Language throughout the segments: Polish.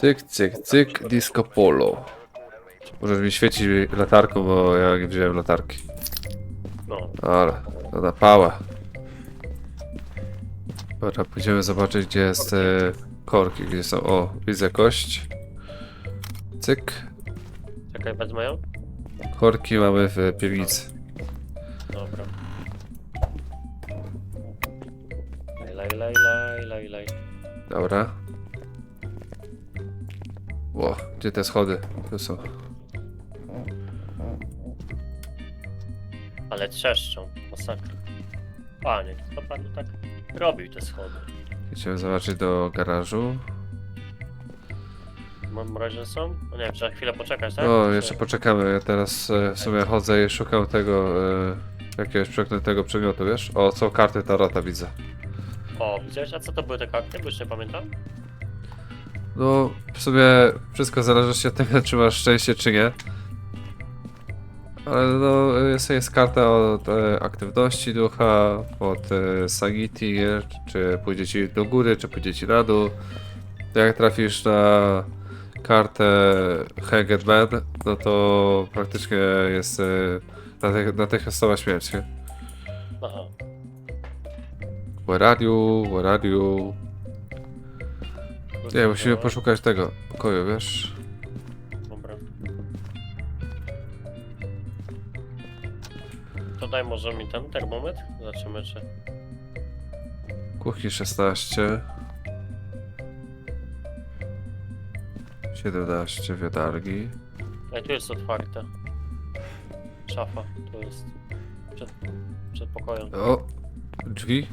Cyk, cyk, cyk, disco polo. Możesz mi świecić latarką, bo ja nie wziąłem latarki. No, Ale, to na pałę. Dobra, pójdziemy zobaczyć, gdzie jest e, korki, gdzie są. O, widzę kość. Cyk. czekaj, wezmę ją. Korki mamy w piwnicy. Dobra. Lej, lej, lej, lej, lej, lej. Dobra. Ło, gdzie te schody? Tu są. Ale trzeszczą, masakra. Panie, kto panu tak robił te schody? Idziemy zobaczyć do garażu. Mam mroźne są? No nie wiem, trzeba chwilę poczekać, tak? No, Czy- jeszcze poczekamy. Ja teraz e, w sumie chodzę i szukam tego e, jakiegoś przeklętego przedmiotu, wiesz? O, są karty tarota, widzę. O, widziałeś? A co to były te karty? Bo już nie pamiętam. No, w sumie wszystko zależy od tego, czy masz szczęście, czy nie. Ale no, jest, jest karta od e, aktywności ducha, od e, sanity, czy pójdzie ci do góry, czy pójdzie ci na dół. Jak trafisz na kartę Hanged Man, no to praktycznie jest e, natych- natychmiastowa śmierć? Aha. Where are you? Where are you? Nie, musimy poszukać tego pokoju, wiesz? Dobra. To daj może mi ten termometr. Zobaczymy czy... Kuchni 16. 17 wiadargi. Ej, tu jest otwarte. Szafa, tu jest. Przed, przed pokojem. O! Drzwi?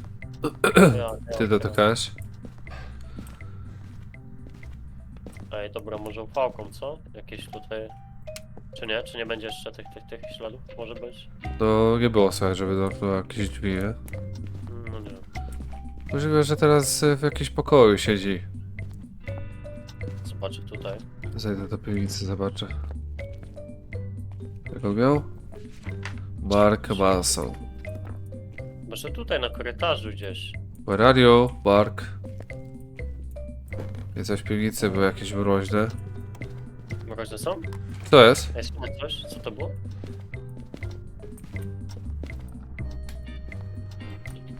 Ja, ja, Ty ja. dotykałeś? Ej, dobra, może upałką, co? Jakieś tutaj... Czy nie? Czy nie będzie jeszcze tych, tych, tych śladów? Może być? No nie było słychać, żeby zamknął jakieś drzwi, nie? No nie. Możliwe, że teraz w jakimś pokoju siedzi. Zobaczę tutaj. Zajdę do piwnicy, zobaczę. Jak on miał? Mark Manson. Może tutaj na korytarzu gdzieś. Where are you, Mark? Jest coś w piwnicy, były jakieś mroźne. Mroźne są? Co jest? Słuchaj coś? Co to było?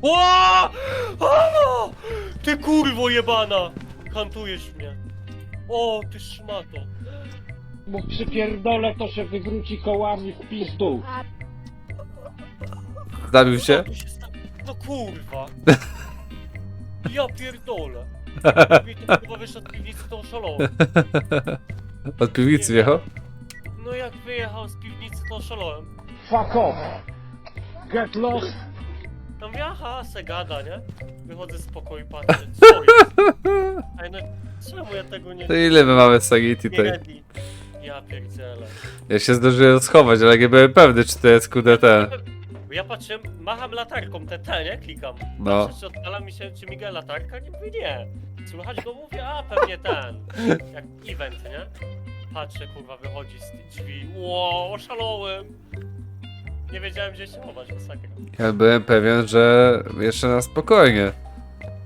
Ła! Ty kurwo jebana! Kantujesz mnie. O, ty szmato. Bo przypierdolę to się wywróci kołami w pizdu. Zabił Co cię? tu się No kurwa. Ja pierdolę. To kurwa wyszedł z piwnicy, to oszalałem. Od piwnicy wjechał? No jak wyjechał z piwnicy, to oszalałem. Fuck off. Get lost. No mówię, aha, se gada, nie? Wychodzę z pokoju i patrzę, co jest? Ej, no czemu ja tego nie... To ile my mamy Sagity nie tutaj? Ja pierdzielę. Ja się zdążyłem schować, ale nie byłem pewny, czy to jest QDT. Bo Ja patrzę, macham latarką, te, te, nie? Klikam. No. Patrzę, czy odpala mi się, czy miga latarka? Nie mówię, nie. Słychać go, mówię, a pewnie ten. Jak event, nie? Patrzę, kurwa, wychodzi z tych drzwi. Ło, oszalałem. Nie wiedziałem, gdzie się chować, masakra. Ja byłem pewien, że jeszcze na spokojnie.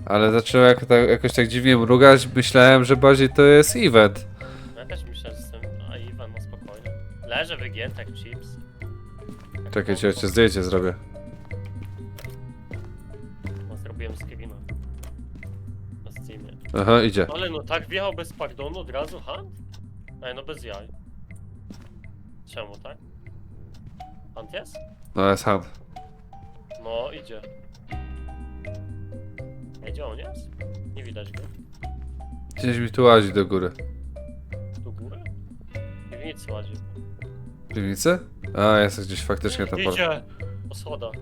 Ale zacząłem jak, tak, jakoś tak dziwnie mrugać, myślałem, że bardziej to jest event. No Ja też myślę, że jestem, a Iwan, no spokojnie. Leżę wygięty jak chips. Czekajcie, jeszcze zdjęcie zrobię. No, zrobiłem z Kevina. Na Steamie. Aha, idzie. Ale no tak wjechał bez pardonu od razu, Hunt? Ej, no bez jaj. Czemu, tak? Hunt jest? No jest hand. No, idzie. Ej, gdzie on jest? Nie widać go. Gdzieś mi tu łazi do góry. Do góry? W piwnicy łazi. Piwnicy? A, jest gdzieś faktycznie tam. po- Idzie! Po schodach.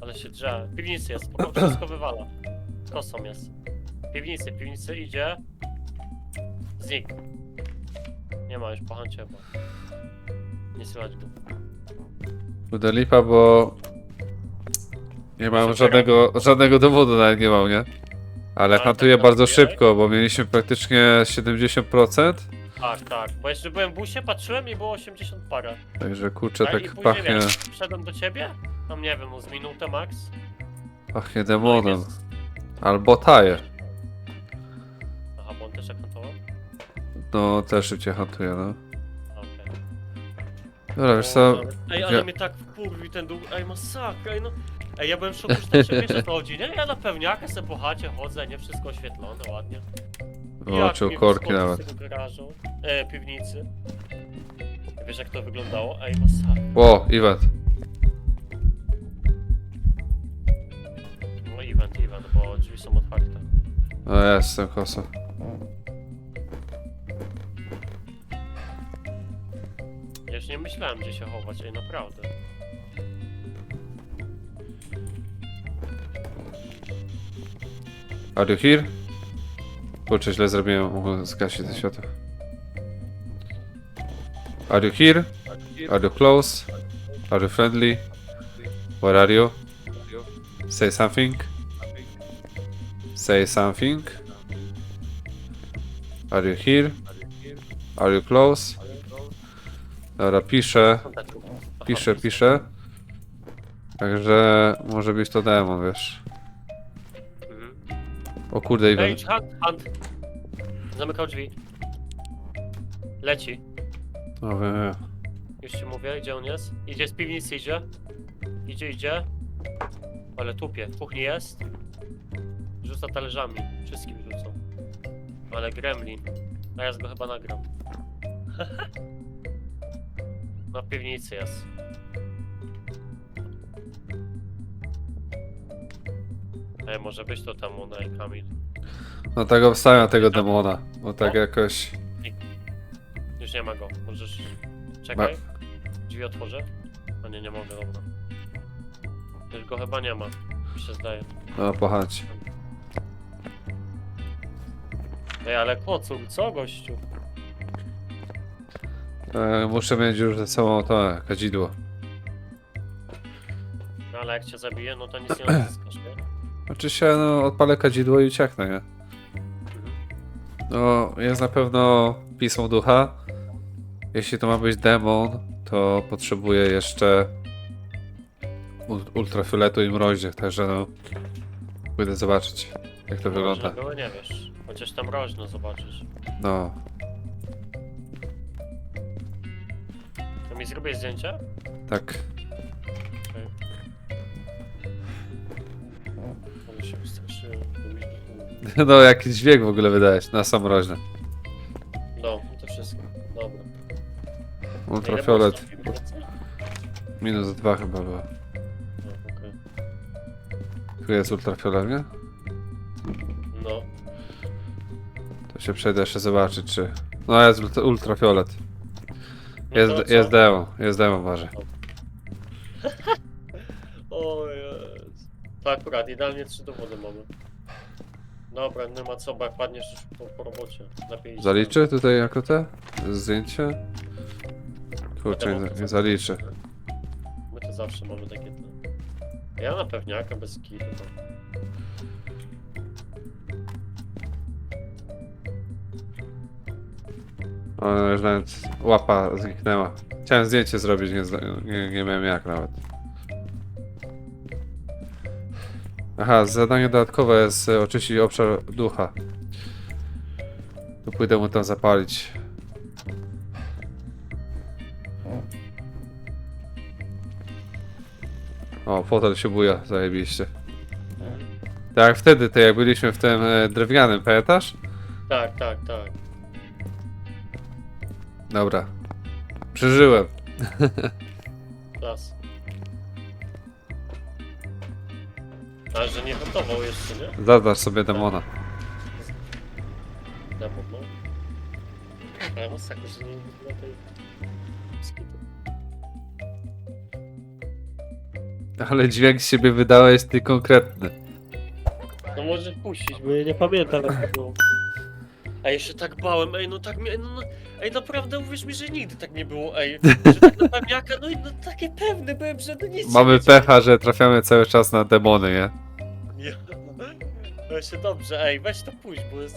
Ale się drze. W piwnicy jest, po prostu wszystko wywala. Kosą jest. W piwnicy, w piwnicy idzie. Znikł. Nie ma już po chyba. Nie słychać go. Kurde lipa, bo... Nie mam żadnego, żadnego dowodu nawet nie mam, nie? Ale Ale hantuję tak bardzo szybko, bo mieliśmy praktycznie 70%. Tak, tak. Bo jeszcze byłem w busie, patrzyłem i było 80 parę. Także kurczę, A i tak później pachnie, wiesz, wszedłem do ciebie, tam nie wiem, no z minutę max. pachnie No demonem. jest- Albo taje. Aha, bo on też akantował. No, też szybciej hantuje, no. Okej. Dobra, wiesz co? Ej, ale Ja- mnie tak wkurwi ten dół. Ej, masakra, ej no. Ej, ja byłem w szoku, że tak się wiesz, o chodzi, nie? Ja na pewniakę sobie po chacie chodzę, nie? Wszystko oświetlone, ładnie. Mi korki nawet. z tego garażu, e, piwnicy. Wiesz jak to wyglądało? Ej, masakra. Ło, event. No event, event, bo drzwi są otwarte. No jest, jestem kosa. Ja już nie myślałem gdzie się chować, ej, naprawdę. Are you here? Kurczę, źle zrobiłem, mogę zgasić te światło. Are you here? Are you close? Are you friendly? Where are you? Say something. Say something. Are you here? Are you close? Dobra, piszę, piszę, piszę. Także może być to demon, wiesz. O kurde, event. hunt, hunt. Zamykał drzwi. Leci. O. Już ci mówię, gdzie on jest. Idzie z piwnicy, idzie. Idzie, idzie. Ale tupie. W kuchni jest. Rzuca talerzami. Wszystkim rzucą. Ale gremlin. A ja go chyba nagram. Na piwnicy jest. Ej, może być to tam ona Kamil. No tak obstawiam tego demona, bo tak jakoś... Już nie ma go. Możesz... Czekaj. Drzwi otworzę. A nie, nie mogę, dobra. Już go chyba nie ma. Mi się zdaje. No, pochać. Ej, ale kocur, co gościu? E, muszę mieć już ze sobą to kadzidło. No ale jak cię zabije, no to nic nie odzyskasz, nie? Oczywiście, no, odpalę kadzidło i ucieknę, nie? No, jest na pewno pismo ducha. Jeśli to ma być demon, to potrzebuję jeszcze ul- ultrafioletu i mroźnych, także no... Pójdę zobaczyć, jak to wygląda. Może były, nie wiesz. Chociaż tam rożno zobaczysz. No, To mi zrobię zdjęcie? tak. Się wystraszyłem. No, jaki dźwięk w ogóle wydałeś na sam mroźny. No, to wszystko. Dobra. Ultrafiolet. Ile? Minus dwa chyba było. No, okej. Tu jest ultrafiolet, nie? No, To się przejdę jeszcze zobaczyć, czy... No, jest ultra- ultrafiolet. no Jest, to co? jest demon, jest demon, może. O jest. To akurat, idealnie trzy dowody mamy. Dobra, nie ma co, bo jak padniesz już po, po robocie. Lepiej iść. Zaliczy tutaj jako te zdjęcie? Kurczę, nie, nie. My to zawsze mamy takie te... Ja na pewniaka bez kitu. to- O, już nawet łapa zniknęła. Chciałem zdjęcie zrobić, nie, zda- nie, nie miałem jak nawet. Aha, zadanie dodatkowe jest e, oczyścić obszar ducha. To pójdę mu tam zapalić. O, fotel się buja, zajebiście. Tak jak wtedy, to jak byliśmy w tym e, drewnianym, pamiętasz? Tak, tak, tak. Dobra. Przeżyłem. Klas. Ale że nie gotował jeszcze, nie? Zadasz sobie demona. Demo, no. Ale masakra, że nie na tej... skitu. Ale dźwięk z siebie wydałeś ty konkretny. No może puścić, bo ja nie pamiętam jak to było. A ja się tak bałem, ej, no tak mnie, no, no, ej, naprawdę uwierz mi, że nigdy tak nie było, ej, że tak na pewniaka, no i no takie pewny byłem, że no nic się Mamy nie dzieje. pecha, że trafiamy cały czas na demony, nie? No się dobrze, ej, weź to pójdź, bo jest